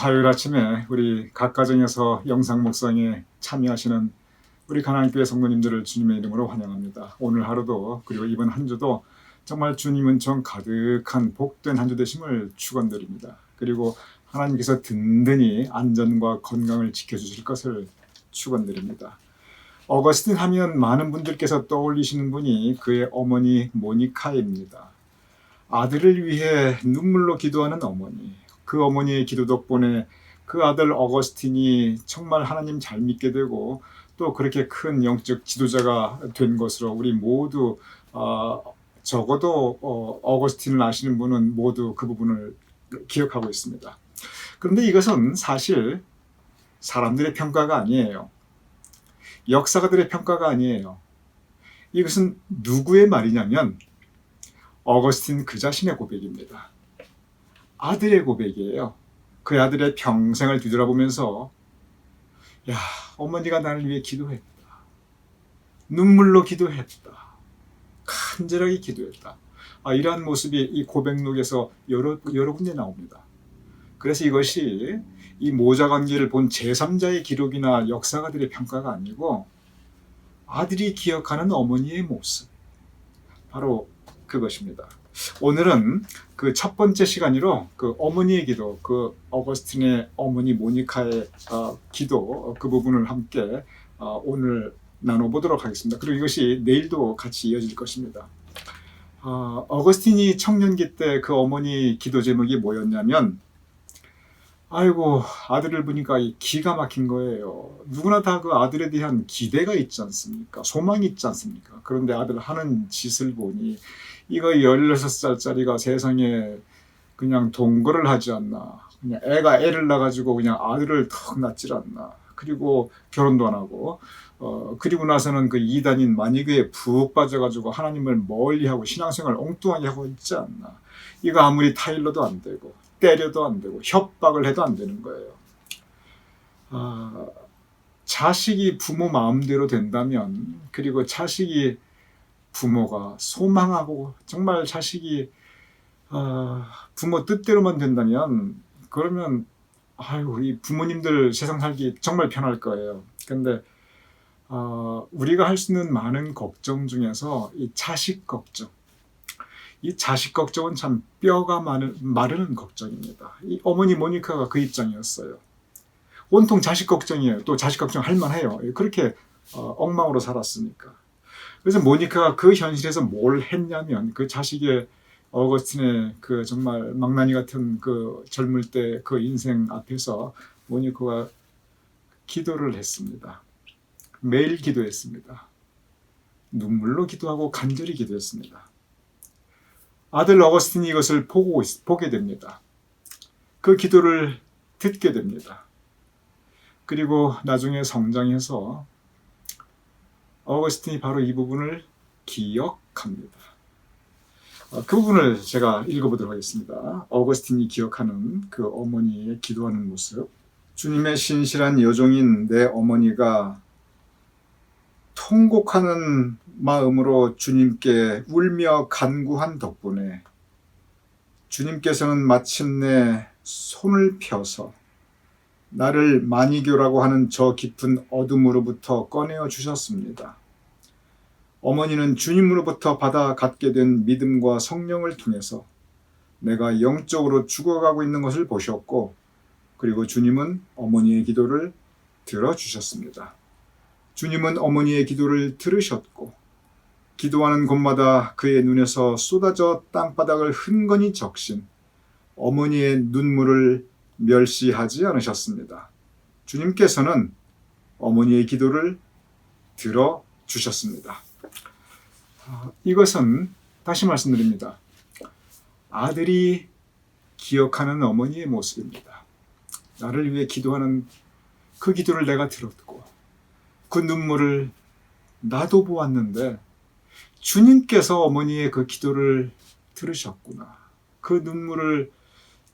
화요일 아침에 우리 각 가정에서 영상 묵상에 참여하시는 우리 가나안교회 성도님들을 주님의 이름으로 환영합니다. 오늘 하루도 그리고 이번 한 주도 정말 주님 은총 가득한 복된 한 주 되심을 축원드립니다. 그리고 하나님께서 든든히 안전과 건강을 지켜주실 것을 축원드립니다. 어거스틴 하면 많은 분들께서 떠올리시는 분이 그의 어머니 모니카입니다. 아들을 위해 눈물로 기도하는 어머니. 그 어머니의 기도 덕분에 그 아들 어거스틴이 정말 하나님 잘 믿게 되고 또 그렇게 큰 영적 지도자가 된 것으로 우리 모두 어, 적어도 어, 어거스틴을 아시는 분은 모두 그 부분을 기억하고 있습니다. 그런데 이것은 사실 사람들의 평가가 아니에요. 역사가들의 평가가 아니에요. 이것은 누구의 말이냐면 어거스틴 그 자신의 고백입니다. 아들의 고백이에요. 그 아들의 평생을 뒤돌아보면서 야 어머니가 나를 위해 기도했다. 눈물로 기도했다. 간절하게 기도했다. 아, 이러한 모습이 이 고백록에서 여러, 여러 군데 나옵니다. 그래서 이것이 이 모자 관계를 본 제3자의 기록이나 역사가들의 평가가 아니고 아들이 기억하는 어머니의 모습. 바로 그것입니다. 오늘은 그 첫 번째 시간으로 그 어머니의 기도, 그 어거스틴의 어머니 모니카의 어, 기도 그 부분을 함께 어, 오늘 나눠보도록 하겠습니다. 그리고 이것이 내일도 같이 이어질 것입니다. 어, 어거스틴이 청년기 때 그 어머니 기도 제목이 뭐였냐면 아이고 아들을 보니까 이 기가 막힌 거예요. 누구나 다 그 아들에 대한 기대가 있지 않습니까? 소망이 있지 않습니까? 그런데 아들 하는 짓을 보니 이거 16살짜리가 세상에 그냥 동거를 하지 않나. 그냥 애가 애를 낳아가지고 그냥 아들을 턱 낳질 않나. 그리고 결혼도 안 하고, 어, 그리고 나서는 그 이단인 만이그에 푹 빠져가지고 하나님을 멀리 하고 신앙생활 엉뚱하게 하고 있지 않나. 이거 아무리 타일러도 안 되고, 때려도 안 되고, 협박을 해도 안 되는 거예요. 아, 자식이 부모 마음대로 된다면, 그리고 자식이 부모가 소망하고, 정말 자식이 아, 부모 뜻대로만 된다면 그러면 아유 이 부모님들 세상 살기 정말 편할 거예요. 근데 어, 우리가 할 수 있는 많은 걱정 중에서 이 자식 걱정, 이 자식 걱정은 참 뼈가 마르, 마르는 걱정입니다. 이 어머니 모니카가 그 입장이었어요. 온통 자식 걱정이에요. 또 자식 걱정 할 만해요. 그렇게 어, 엉망으로 살았으니까. 그래서 모니카가 그 현실에서 뭘 했냐면 그 자식의 어거스틴의 그 정말 망나니 같은 그 젊을 때 그 인생 앞에서 모니코가 기도를 했습니다. 매일 기도했습니다. 눈물로 기도하고 간절히 기도했습니다. 아들 어거스틴이 이것을 보고 있- 보게 됩니다. 그 기도를 듣게 됩니다. 그리고 나중에 성장해서 어거스틴이 바로 이 부분을 기억합니다. 어, 그 부분을 제가 읽어보도록 하겠습니다. 어거스틴이 기억하는 그 어머니의 기도하는 모습. 주님의 신실한 여종인 내 어머니가 통곡하는 마음으로 주님께 울며 간구한 덕분에 주님께서는 마침내 손을 펴서 나를 만이교라고 하는 저 깊은 어둠으로부터 꺼내어 주셨습니다. 어머니는 주님으로부터 받아 갖게 된 믿음과 성령을 통해서 내가 영적으로 죽어가고 있는 것을 보셨고, 그리고 주님은 어머니의 기도를 들어주셨습니다. 주님은 어머니의 기도를 들으셨고, 기도하는 곳마다 그의 눈에서 쏟아져 땅바닥을 흥건히 적신 어머니의 눈물을 멸시하지 않으셨습니다. 주님께서는 어머니의 기도를 들어주셨습니다. 아, 이것은 다시 말씀드립니다. 아들이 기억하는 어머니의 모습입니다. 나를 위해 기도하는 그 기도를 내가 들었고 그 눈물을 나도 보았는데 주님께서 어머니의 그 기도를 들으셨구나. 그 눈물을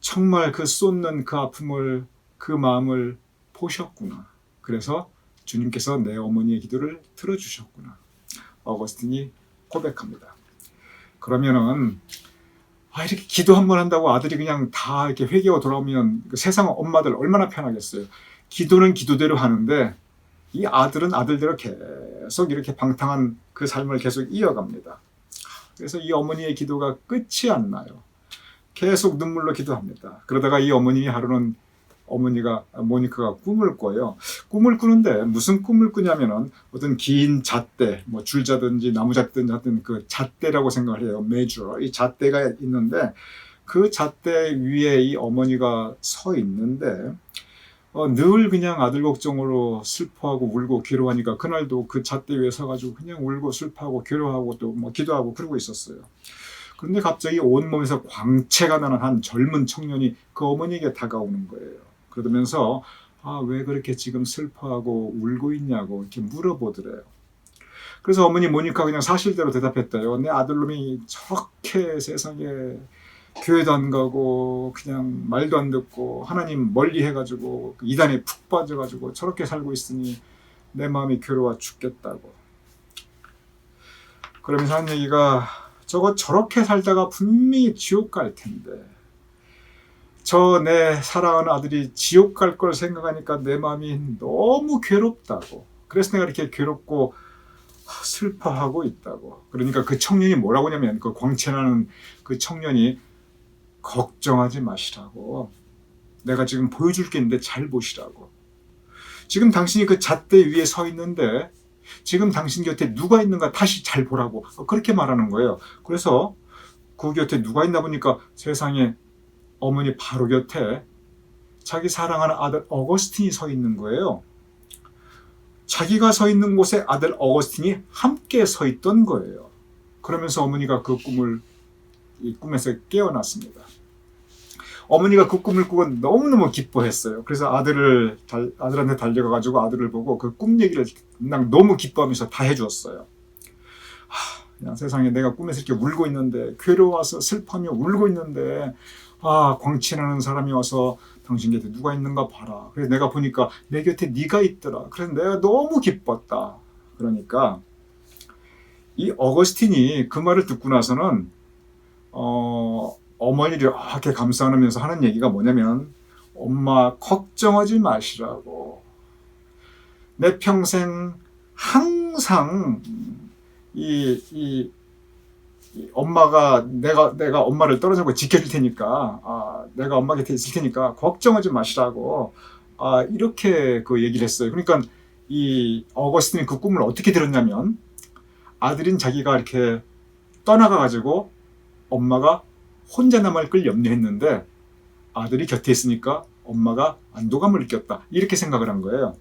정말 그 쏟는 그 아픔을 그 마음을 보셨구나. 그래서 주님께서 내 어머니의 기도를 들어주셨구나. 어거스틴이 고백합니다. 그러면은 아, 이렇게 기도 한 번 한다고 아들이 그냥 다 이렇게 회개하고 돌아오면 그 세상 엄마들 얼마나 편하겠어요. 기도는 기도대로 하는데 이 아들은 아들대로 계속 이렇게 방탕한 그 삶을 계속 이어갑니다. 그래서 이 어머니의 기도가 끝이 안 나요. 계속 눈물로 기도합니다. 그러다가 이 어머님이 하루는 어머니가 모니카가 꿈을 꿔요. 꿈을 꾸는데 무슨 꿈을 꾸냐면은 어떤 긴 잣대, 뭐 줄자든지 나무잣대든지 하여튼 그 잣대라고 생각을 해요. 매주 이 잣대가 있는데 그 잣대 위에 이 어머니가 서 있는데 어, 늘 그냥 아들 걱정으로 슬퍼하고 울고 괴로워하니까 그날도 그 잣대 위에 서가지고 그냥 울고 슬퍼하고 괴로워하고 또 뭐 기도하고 그러고 있었어요. 그런데 갑자기 온몸에서 광채가 나는 한 젊은 청년이 그 어머니에게 다가오는 거예요. 그러면서 아, 왜 그렇게 지금 슬퍼하고 울고 있냐고 이렇게 물어보더래요. 그래서 어머니 모니카 그냥 사실대로 대답했대요. 내 아들놈이 저렇게 세상에 교회도 안 가고 그냥 말도 안 듣고 하나님 멀리 해가지고 그 이단에 푹 빠져가지고 저렇게 살고 있으니 내 마음이 괴로워 죽겠다고. 그러면서 한 얘기가 저거 저렇게 살다가 분명히 지옥 갈 텐데 저 내 사랑하는 아들이 지옥 갈 걸 생각하니까 내 마음이 너무 괴롭다고. 그래서 내가 이렇게 괴롭고 슬퍼하고 있다고. 그러니까 그 청년이 뭐라고 하냐면 그 광채나는 그 청년이 걱정하지 마시라고. 내가 지금 보여줄 게 있는데 잘 보시라고. 지금 당신이 그 잣대 위에 서 있는데 지금 당신 곁에 누가 있는가 다시 잘 보라고 그렇게 말하는 거예요. 그래서 그 곁에 누가 있나 보니까 세상에 어머니 바로 곁에 자기 사랑하는 아들 어거스틴이 서 있는 거예요. 자기가 서 있는 곳에 아들 어거스틴이 함께 서 있던 거예요. 그러면서 어머니가 그 꿈을 이 꿈에서 깨어났습니다. 어머니가 그 꿈을 꾸고 너무너무 기뻐했어요. 그래서 아들을 달- 아들한테 달려가 가지고 아들을 보고 그 꿈 얘기를 그냥 너무 기뻐하면서 다 해주었어요. 하, 그냥 세상에 내가 꿈에서 이렇게 울고 있는데 괴로워서 슬퍼하며 울고 있는데 아 광친하는 사람이 와서 당신 곁에 누가 있는가 봐라. 그래서 내가 보니까 내 곁에 네가 있더라. 그래서 내가 너무 기뻤다. 그러니까 이 어거스틴이 그 말을 듣고 나서는 어, 어머니를 이렇게 감싸 안으면서 하는 얘기가 뭐냐면 엄마 걱정하지 마시라고 내 평생 항상 이, 이, 이 엄마가 내가 내가 엄마를 떨어지고 지켜줄 테니까 아, 내가 엄마 곁에 있을 테니까 걱정하지 마시라고 아, 이렇게 그 얘기를 했어요. 그러니까 이 어거스틴이 그 꿈을 어떻게 들었냐면 아들인 자기가 이렇게 떠나가 가지고 엄마가 혼자 걸 염려했는데 아들이 곁에 있으니까 엄마가 안도감을 느꼈다. 이렇게 생각을 한 거예요.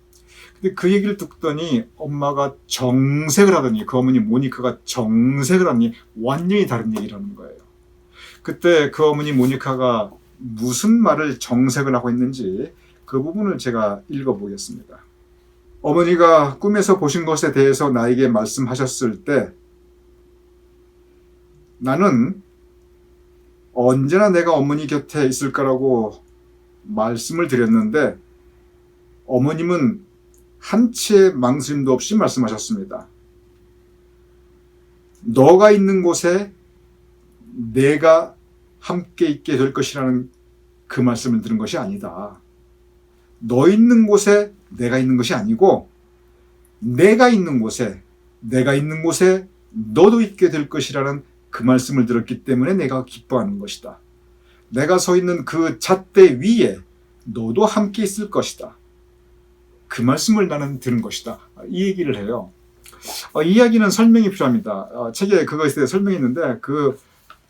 근데 그 얘기를 듣더니 엄마가 정색을 하더니 그 어머니 모니카가 정색을 하니 완전히 다른 얘기를 하는 거예요. 그때 그 어머니 모니카가 무슨 말을 정색을 하고 있는지 그 부분을 제가 읽어보겠습니다. 어머니가 꿈에서 보신 것에 대해서 나에게 말씀하셨을 때 나는 언제나 내가 어머니 곁에 있을 거라고 말씀을 드렸는데 어머님은 한치의 망설임도 없이 말씀하셨습니다. 너가 있는 곳에 내가 함께 있게 될 것이라는 그 말씀을 들은 것이 아니다. 너 있는 곳에 내가 있는 것이 아니고 내가 있는 곳에 내가 있는 곳에 너도 있게 될 것이라는 그 말씀을 들었기 때문에 내가 기뻐하는 것이다. 내가 서 있는 그 잣대 위에 너도 함께 있을 것이다. 그 말씀을 나는 들은 것이다. 이 얘기를 해요. 어, 이 이야기는 설명이 필요합니다. 어, 책에 그것에 대해 설명이 있는데 그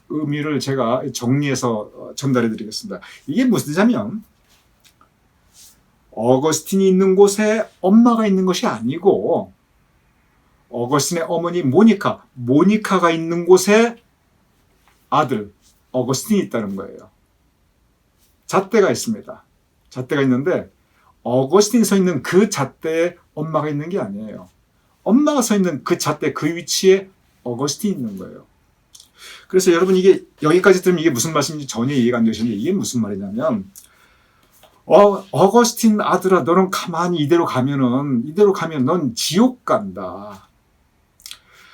의미를 제가 정리해서 어, 전달해 드리겠습니다. 이게 무슨 뜻이냐면 어거스틴이 있는 곳에 엄마가 있는 것이 아니고 어거스틴의 어머니 모니카, 모니카가 있는 곳에 아들 어거스틴이 있다는 거예요. 잣대가 있습니다. 잣대가 있는데 어거스틴이 서 있는 그 잣대에 엄마가 있는 게 아니에요. 엄마가 서 있는 그 잣대 그 위치에 어거스틴이 있는 거예요. 그래서 여러분 이게 여기까지 들으면 이게 무슨 말씀인지 전혀 이해가 안 되시는데 이게 무슨 말이냐면 어, 어거스틴 아들아 너는 가만히 이대로 가면은 이대로 가면 넌 지옥 간다.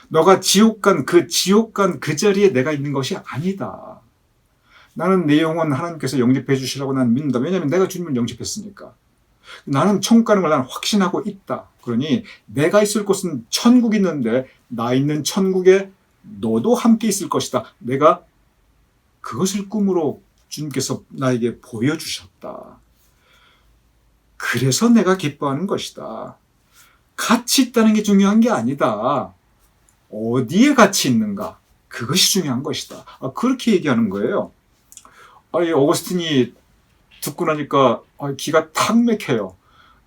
너가 지옥 간 그 지옥 간 그 자리에 내가 있는 것이 아니다. 나는 내 영혼 하나님께서 영접해 주시라고 나는 믿는다. 왜냐하면 내가 주님을 영접했으니까. 나는 천국 가는 걸 나는 확신하고 있다. 그러니 내가 있을 곳은 천국이 있는데 나 있는 천국에 너도 함께 있을 것이다. 내가 그것을 꿈으로 주님께서 나에게 보여주셨다. 그래서 내가 기뻐하는 것이다. 같이 있다는 게 중요한 게 아니다. 어디에 같이 있는가? 그것이 중요한 것이다. 아, 그렇게 얘기하는 거예요. 아, 이 어거스틴이 듣고 나니까 아, 기가 탁 막혀요.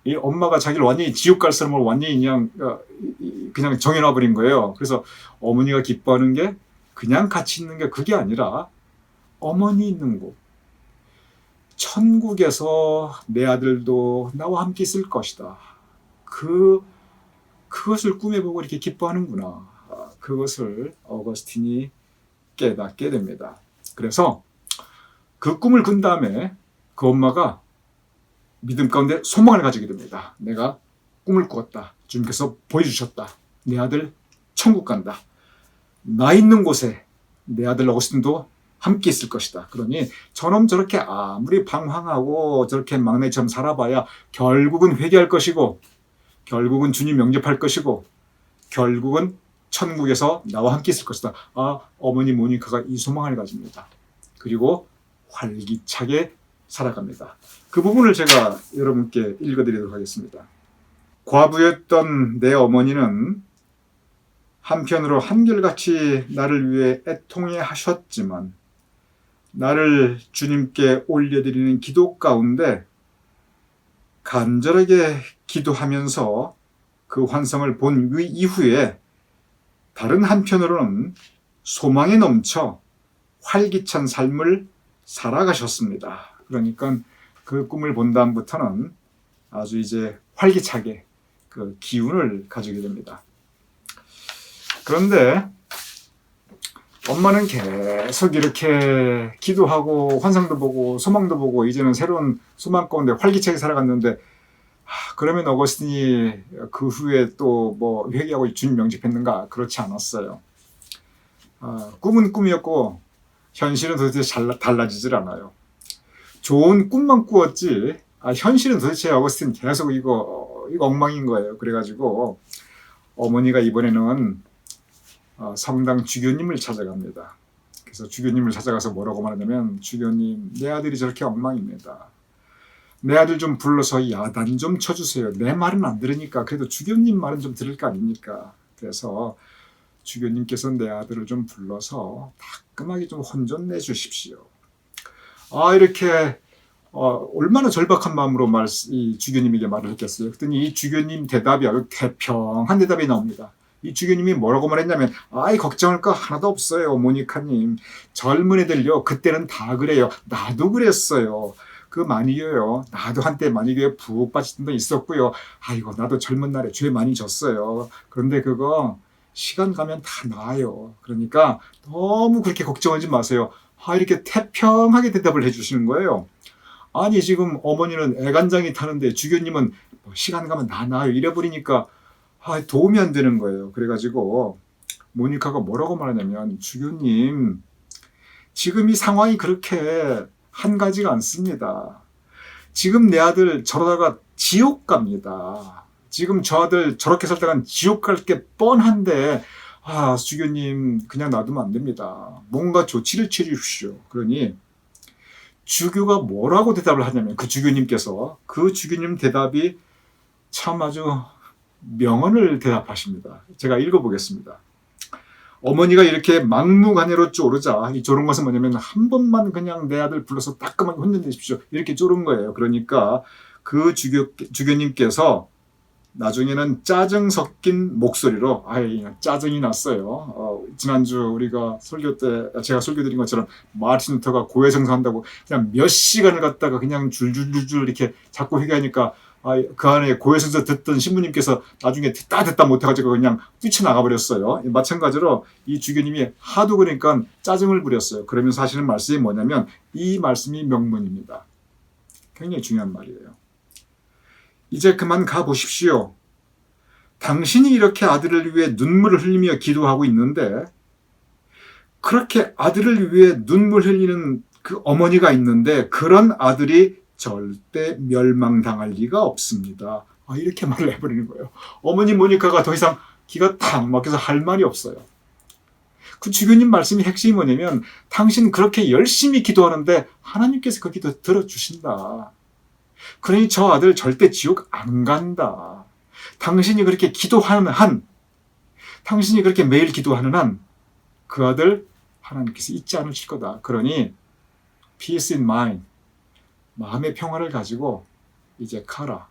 이 엄마가 자기를 완전히 지옥 갈 사람을 완전히 그냥 어, 이- 그냥 정해놔 버린 거예요. 그래서 어머니가 기뻐하는 게 그냥 같이 있는 게 그게 아니라 어머니 있는 곳. 천국에서 내 아들도 나와 함께 있을 것이다. 그 그것을 꿈에 보고 이렇게 기뻐하는구나. 아, 그것을 어거스틴이 깨닫게 됩니다. 그래서 그 꿈을 꾼 다음에 그 엄마가 믿음 가운데 소망을 가지게 됩니다. 내가 꿈을 꾸었다. 주님께서 보여주셨다. 내 아들 천국 간다. 나 있는 곳에 내 아들 어거스틴도 함께 있을 것이다. 그러니 저놈 저렇게 아무리 방황하고 저렇게 막내처럼 살아봐야 결국은 회개할 것이고 결국은 주님 영접할 것이고 결국은 천국에서 나와 함께 있을 것이다. 아 어머니 모니카가 이 소망을 가집니다. 그리고 활기차게 살아갑니다. 그 부분을 제가 여러분께 읽어드리도록 하겠습니다. 과부였던 내 어머니는 한편으로 한결같이 나를 위해 애통해 하셨지만 나를 주님께 올려드리는 기도 가운데 간절하게 기도하면서 그 환상을 본 위- 이후에 다른 한편으로는 소망에 넘쳐 활기찬 삶을 살아가셨습니다. 그러니까 그 꿈을 본 다음부터는 아주 이제 활기차게 그 기운을 가지게 됩니다. 그런데 엄마는 계속 이렇게 기도하고 환상도 보고 소망도 보고 이제는 새로운 소망 가운데 활기차게 살아갔는데 하, 그러면 어거스틴이 그 후에 또 뭐 회개하고 주님 명집했는가 그렇지 않았어요. 아, 꿈은 꿈이었고 현실은 도대체 잘, 달라지질 않아요. 좋은 꿈만 꾸었지 아, 현실은 도대체 어거스틴 계속 이거 이거 엉망인 거예요. 그래가지고 어머니가 이번에는 어, 성당 주교님을 찾아갑니다. 그래서 주교님을 찾아가서 뭐라고 말하냐면 주교님 내 아들이 저렇게 엉망입니다. 내 아들 좀 불러서 야단 좀 쳐주세요. 내 말은 안 들으니까 그래도 주교님 말은 좀 들을 거 아닙니까? 그래서 주교님께서 내 아들을 좀 불러서 따끔하게 좀 혼좀 내주십시오. 아 이렇게 어, 얼마나 절박한 마음으로 말, 이 주교님에게 말을 했겠어요. 그랬더니 이 주교님 대답이 아주 태평한 대답이 나옵니다. 이 주교님이 뭐라고 말했냐면 아이 걱정할 거 하나도 없어요 모니카님. 젊은 애들요 그때는 다 그래요. 나도 그랬어요. 그 마니교요. 나도 한때 마니교에 푹 빠진 적 있었고요. 아이고 나도 젊은 날에 죄 많이 졌어요. 그런데 그거 시간 가면 다 나아요. 그러니까 너무 그렇게 걱정하지 마세요 아 이렇게 태평하게 대답을 해주시는 거예요 아니 지금 어머니는 애간장이 타는데 주교님은 뭐 시간 가면 다 나아요 이래버리니까 아, 도움이 안 되는 거예요. 그래가지고 모니카가 뭐라고 말하냐면 주교님 지금 이 상황이 그렇게 한 가지가 않습니다. 지금 내 아들 저러다가 지옥 갑니다. 지금 저 아들 저렇게 살다간 지옥 갈 게 뻔한데 아 주교님 그냥 놔두면 안 됩니다. 뭔가 조치를 취해 주십시오. 그러니 주교가 뭐라고 대답을 하냐면 그 주교님께서 그 주교님 대답이 참 아주 명언을 대답하십니다. 제가 읽어보겠습니다. 어머니가 이렇게 막무가내로 쪼르자 이 쪼른 것은 뭐냐면 한 번만 그냥 내 아들 불러서 따끔하게 혼내주십시오 이렇게 쪼른 거예요. 그러니까 그 주교 주교님께서 나중에는 짜증 섞인 목소리로 아이 짜증이 났어요. 어, 지난주 우리가 설교 때 제가 설교 드린 것처럼 마틴 루터가 고해성사한다고 그냥 몇 시간을 갖다가 그냥 줄줄줄줄 이렇게 자꾸 회개하니까 아, 그 안에 고해성사 듣던 신부님께서 나중에 듣다 듣다 못해가지고 그냥 뛰쳐나가 버렸어요. 마찬가지로 이 주교님이 하도 그러니까 짜증을 부렸어요. 그러면 사실은 말씀이 뭐냐면 이 말씀이 명문입니다. 굉장히 중요한 말이에요. 이제 그만 가 보십시오. 당신이 이렇게 아들을 위해 눈물을 흘리며 기도하고 있는데 그렇게 아들을 위해 눈물 흘리는 그 어머니가 있는데 그런 아들이 절대 멸망당할 리가 없습니다. 아, 이렇게 말을 해버리는 거예요. 어머니 모니카가 더 이상 기가 탁 막혀서 할 말이 없어요. 그 주교님 말씀이 핵심이 뭐냐면 당신 그렇게 열심히 기도하는데 하나님께서 그 기도 들어주신다. 그러니 저 아들 절대 지옥 안 간다. 당신이 그렇게 기도하는 한, 당신이 그렇게 매일 기도하는 한, 그 아들 하나님께서 잊지 않으실 거다. 그러니 peace in mind, 마음의 평화를 가지고 이제 가라.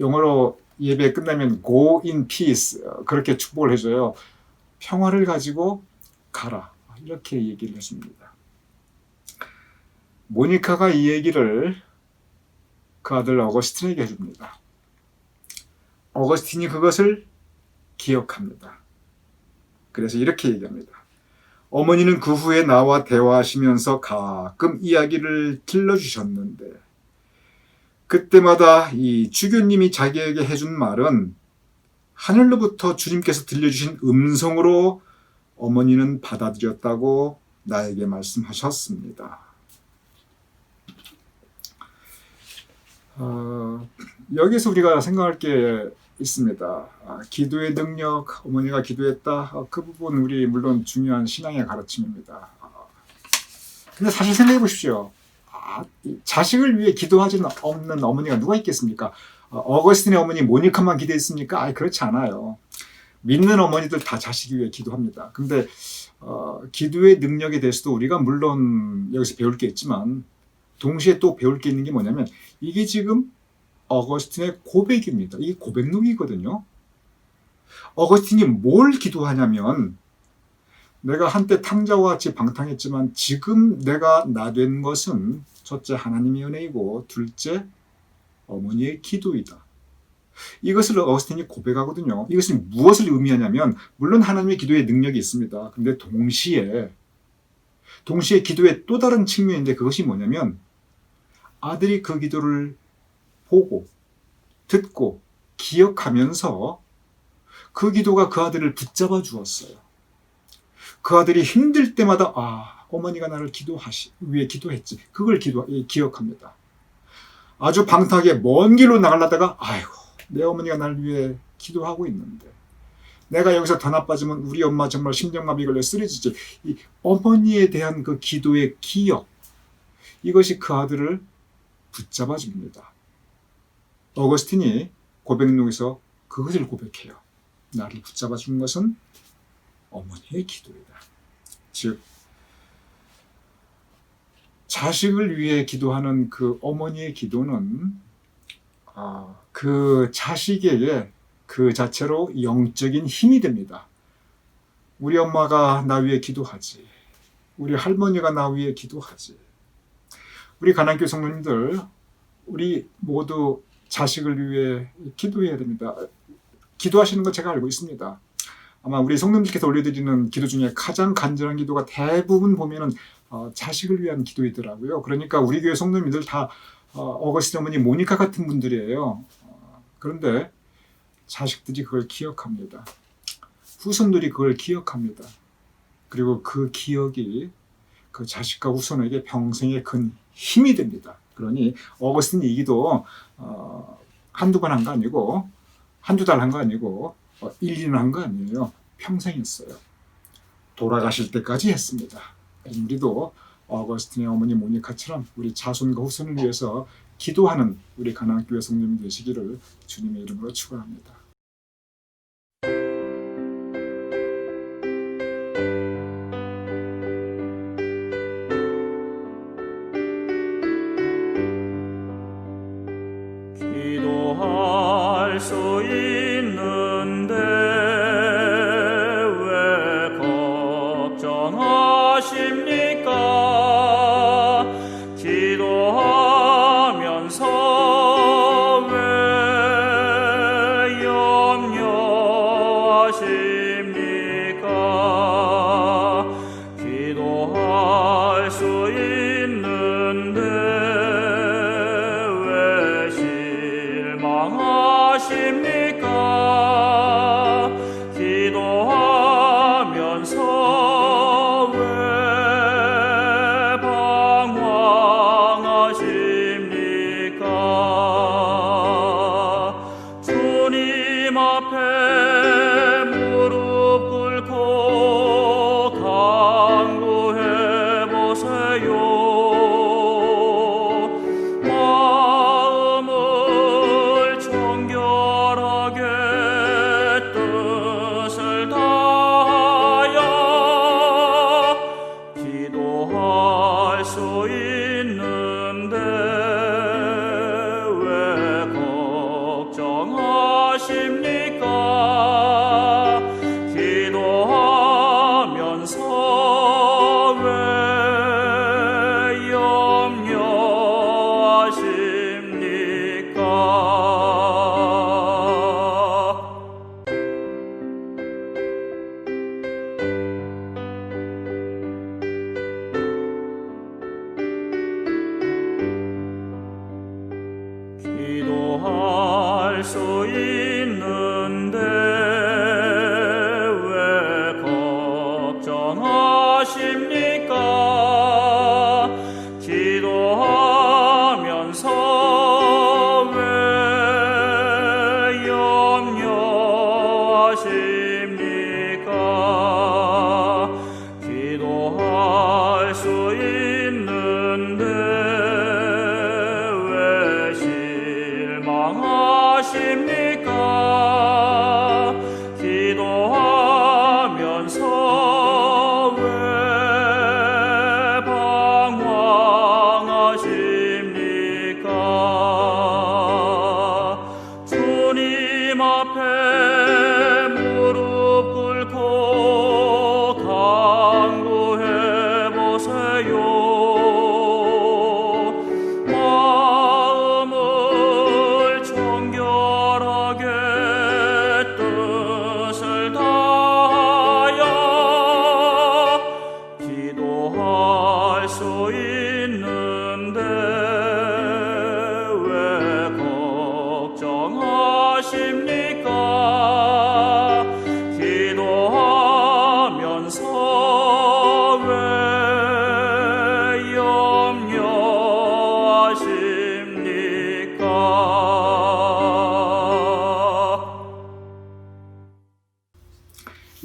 영어로 예배 끝나면 go in peace 어, 그렇게 축복을 해줘요. 평화를 가지고 가라. 이렇게 얘기를 해줍니다. 모니카가 이 얘기를 그 아들 어거스틴에게 해줍니다. 어거스틴이 그것을 기억합니다. 그래서 이렇게 얘기합니다. 어머니는 그 후에 나와 대화하시면서 가끔 이야기를 들려주셨는데 그때마다 이 주교님이 자기에게 해준 말은 하늘로부터 주님께서 들려주신 음성으로 어머니는 받아들였다고 나에게 말씀하셨습니다. 어, 여기서 우리가 생각할 게 있습니다. 아, 기도의 능력, 어머니가 기도했다. 아, 그 부분 우리 물론 중요한 신앙의 가르침입니다. 아, 근데 사실 생각해 보십시오. 아, 이 자식을 위해 기도하지는 없는 어머니가 누가 있겠습니까? 어, 어거스틴의 어머니 모니카만 기도했습니까? 아 그렇지 않아요. 믿는 어머니들 다 자식이 위해 기도합니다. 근데 어, 기도의 능력에 대해서도 우리가 물론 여기서 배울 게 있지만 동시에 또 배울 게 있는 게 뭐냐면 이게 지금 어거스틴의 고백입니다. 이게 고백록이거든요. 어거스틴이 뭘 기도하냐면 내가 한때 탕자와 같이 방탕했지만 지금 내가 나 된 것은 첫째 하나님의 은혜이고 둘째 어머니의 기도이다. 이것을 어거스틴이 고백하거든요. 이것은 무엇을 의미하냐면 물론 하나님의 기도에 능력이 있습니다. 근데 동시에 동시에 기도의 또 다른 측면인데 그것이 뭐냐면 아들이 그 기도를 보고 듣고 기억하면서 그 기도가 그 아들을 붙잡아 주었어요. 그 아들이 힘들 때마다 아 어머니가 나를 기도하시 위해 기도했지 그걸 기도 예, 기억합니다. 아주 방탕하게 먼 길로 나가려다가 아이고 내 어머니가 날 위해 기도하고 있는데 내가 여기서 더 나빠지면 우리 엄마 정말 심장마비 걸려 쓰러지지 이 어머니에 대한 그 기도의 기억 이것이 그 아들을 붙잡아 줍니다. 어거스틴이 고백록에서 그것을 고백해요. 나를 붙잡아 준 것은 어머니의 기도이다. 즉 자식을 위해 기도하는 그 어머니의 기도는 아, 그 자식에게 그 자체로 영적인 힘이 됩니다. 우리 엄마가 나 위해 기도하지. 우리 할머니가 나 위해 기도하지. 우리 가난교 성도님들, 우리 모두 자식을 위해 기도해야 됩니다. 기도하시는 거 제가 알고 있습니다. 아마 우리 성도님들께서 올려드리는 기도 중에 가장 간절한 기도가 대부분 보면은 어, 자식을 위한 기도이더라고요. 그러니까 우리 교회 성도님들 다 어, 어거스틴 어머니 모니카 같은 분들이에요. 어, 그런데 자식들이 그걸 기억합니다. 후손들이 그걸 기억합니다. 그리고 그 기억이 그 자식과 후손에게 평생의 큰 힘이 됩니다. 그러니 어거스틴 이 기도 어, 한두 번 한 거 아니고 한두 달 한 거 아니고 어, 1, 2년 한 거 아니에요. 평생 했어요. 돌아가실 때까지 했습니다. 우리도 어거스틴의 어머니 모니카처럼 우리 자손과 후손을 위해서 기도하는 우리 가나안교회 성도님 되시기를 주님의 이름으로 축원합니다.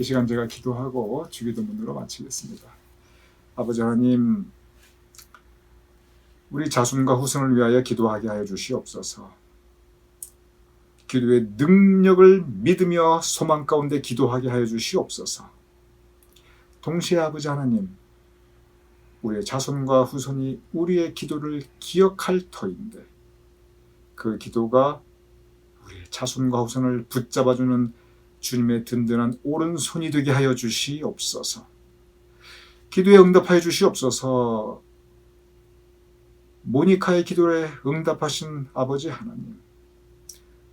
시간 제가 기도하고 주기도문으로 마치겠습니다. 아버지 하나님, 우리 자손과 후손을 위하여 기도하게 하여 주시옵소서. 기도의 능력을 믿으며 소망 가운데 기도하게 하여 주시옵소서. 동시에 아버지 하나님, 우리의 자손과 후손이 우리의 기도를 기억할 터인데 그 기도가 우리의 자손과 후손을 붙잡아주는 주님의 든든한 오른손이 되게 하여 주시옵소서. 기도에 응답하여 주시옵소서. 모니카의 기도에 응답하신 아버지 하나님.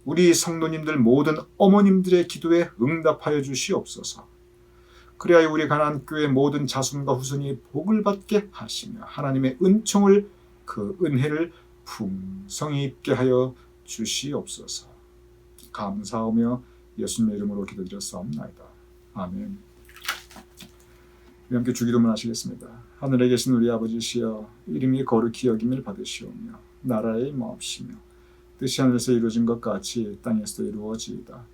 우리 성도님들 모든 어머님들의 기도에 응답하여 주시옵소서. 그래야 우리 가난 교회 모든 자손과 후손이 복을 받게 하시며 하나님의 은총을 그 은혜를 풍성히 입게 하여 주시옵소서. 감사하며 예수님의 이름으로 기도드렸사옵나이다. 아멘. 함께 주기도문 하시겠습니다. 하늘에 계신 우리 아버지시여 이름이 거룩히 여김을 받으시오며 나라의 마옵시며 뜻이 하늘에서 이루어진 것 같이 땅에서도 이루어지이다.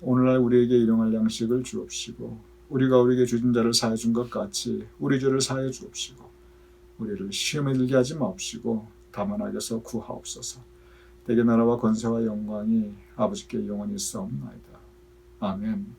오늘날 우리에게 일용할 양식을 주옵시고 우리가 우리에게 주진 자를 사해 준 것 같이 우리 죄를 사해 주옵시고 우리를 시험에 들게 하지 마옵시고 다만 악에서 구하옵소서. 대개 나라와 권세와 영광이 아버지께 영원히 있사옵나이다. 아멘.